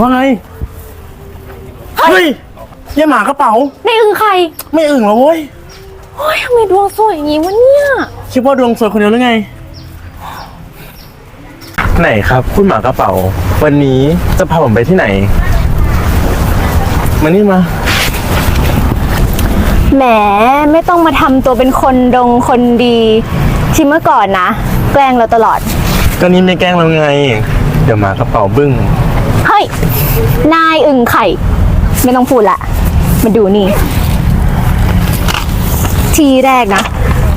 ว่าไง เฮ้ยเยี่ยหมากระเป๋า ในอึงใครไม่อึ่งเหรอเว้ยโอ้ยทำไมดวงสวยอย่างงี้วะเนี่ย คิดว่าดวงสวยคนเดียวหรือไง ไหนครับคุณหมากระเป๋า วันนี้จะพาผมไปที่ไหน มานี่มา แหมไม่ต้องมาทำตัวเป็นคนดงคนดีที่เมื่อก่อนนะ แกล้งเราตลอด ก็นี่ไม่แกล้งเราไง เดี๋ยวหมากระเป๋าบึ้ง เฮ้ย นายอึ่งไข่ ไม่ต้องพูดละ มาดูนี่ ทีแรกนะ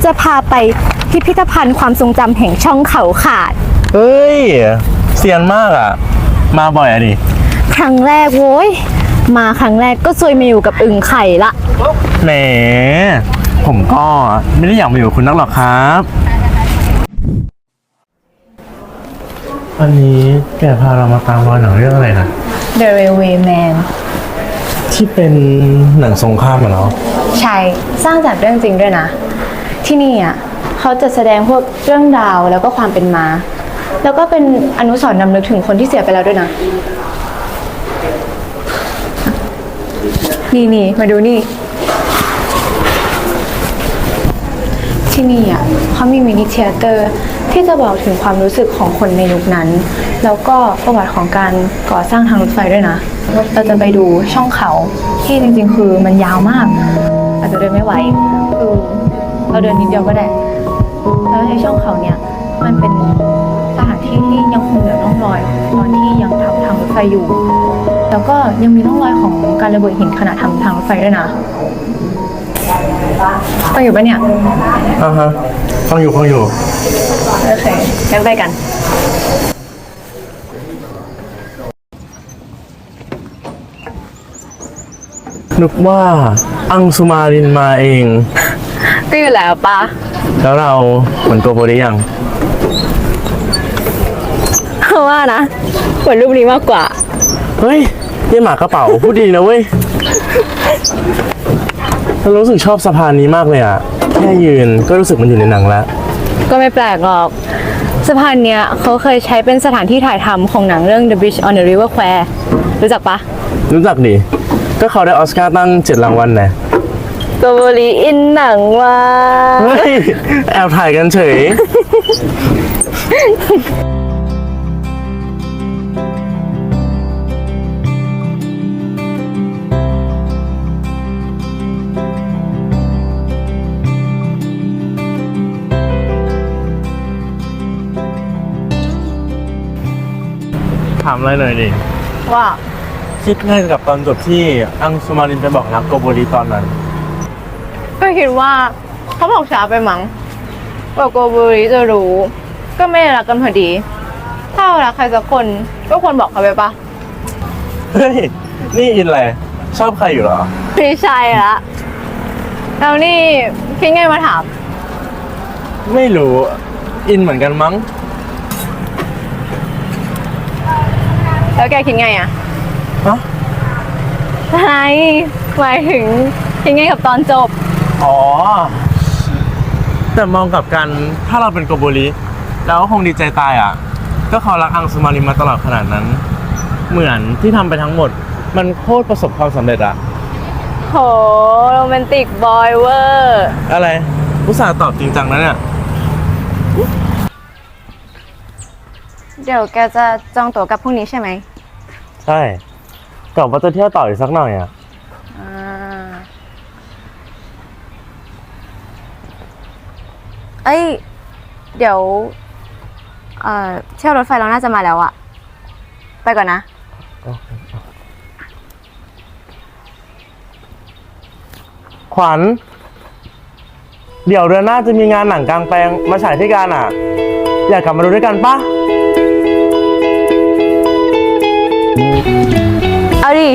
จะพาไปพิพิธภัณฑ์ความทรงจำแห่งช่องเขาขาด เฮ้ย เซียนมากอะ มาบ่อยอะดิ ครั้งแรกโว้ย มาครั้งแรกก็ซวยมาอยู่กับอึ่งไข่ละ แหม ผมก็ไม่ได้อยากมาอยู่กับคุณนักหรอกครับ วันนี้แกพาเรามาตามรอยหนังเรื่องอะไรนะ The Railway Man ที่เป็นหนังสงครามเหรอใช่สร้างจากเรื่องจริงด้วยนะ ที่นี่อะเขาจะแสดงพวกเรื่องราวแล้วก็ความเป็นมา แล้วก็เป็นอนุสรณ์นำลึกถึงคนที่เสียไปแล้วด้วยนะ นี่นี่มาดูนี่ ที่นี่อะเขามีมินิเทเตอร์ที่จะบอกถึงความรู้สึกของคนในยุคนั้น แล้วก็ประวัติของการก่อสร้างทางรถไฟด้วยนะ เราจะไปดูช่องเขาที่จริงๆ คือมันยาวมาก อาจจะเดินไม่ไหวคือเราเดินนิดเดียวก็ได้แล้วในช่องเขาเนี่ยมันเป็นสถานที่ที่ยังคงเหลือร่องรอยตอนที่ยังทำทางรถไฟอยู่ แล้วก็ยังมีร่องรอยของการระเบิดหินขณะทำทางรถไฟด้วยนะ ไปอยู่ปะเนี่ยอ่าฮะฟังอยู่ฟังอยู่ โอเคงั้นไปกัน นึกว่าอังสุมารินมาเอง ก็อยู่แล้วปะแล้วเราเหมือนโกโบได้ยัง เพราะว่านะเหมือนรูปนี้มากกว่า เฮ้ยนี่หมากระเป๋า พูดดีนะเว้ย เรารู้สึกชอบสะพานนี้มากเลยอะ แค่ยืนก็รู้สึกมันอยู่ในหนังแล้ว ก็ไม่แปลกหรอกสะพานเนี้ยเขาเคยใช้เป็นสถานที่ถ่ายทำของหนังเรื่อง The Bridge on the River Kwai รู้จักปะรู้จักดิ ก็เขาได้ออสการ์ตั้งเจ็ดรางวัลนะโกโบลีอินหนังว่าเฮ้ยแอบถ่ายกันเฉย ถามอะไรหน่อยดิว่าคิดง่ายกับตอนจบที่อังสุมารินไปบอกรักโกโบรีตอนนั้น ก็คิดว่าเขาบอกช้าไปมั้งกว่าโกโบลีจะรู้ ก็ไม่ได้รักกันพอดี ถ้าเรารักใครสักคนก็ควรบอกเขาไปปะเฮ้ย นี่อินอะไรชอบใครอยู่เหรอไม่ใช่ละแล้วนี่คิดไงมาถาม ไม่รู้ อินเหมือนกันมั้ง แล้วแกคิดไงอะฮะอะไรหมายถึงคิดไงกับตอนจบ อ๋อ แต่มองกลับกันถ้าเราเป็นโกโบริเราก็คงดีใจตายอะ ก็เขารักอังสุมารินมาตลอดขนาดนั้น เหมือนที่ทำไปทั้งหมด มันโคตรประสบความสำเร็จอะโหโรแมนติกบอยเวอร์อะไรอุตส่าห์ตอบจริงจังนะเนี่ย เดี๋ยวแกจะจองตั๋วกลับพรุ่งนี้ใช่ไหม ใช่กลับว่าจะเที่ยวต่ออีกสักหน่อยอะอ่าเอ้ย เดี๋ยว เอ่อ เที่ยวรถไฟเราน่าจะมาแล้วอะไปก่อนนะ ขวัญ เดี๋ยวเดือนหน้าจะมีงานหนังกลางแปลงมาฉายที่การอะ อยากกลับมาดูด้วยกันปะ เอาดิ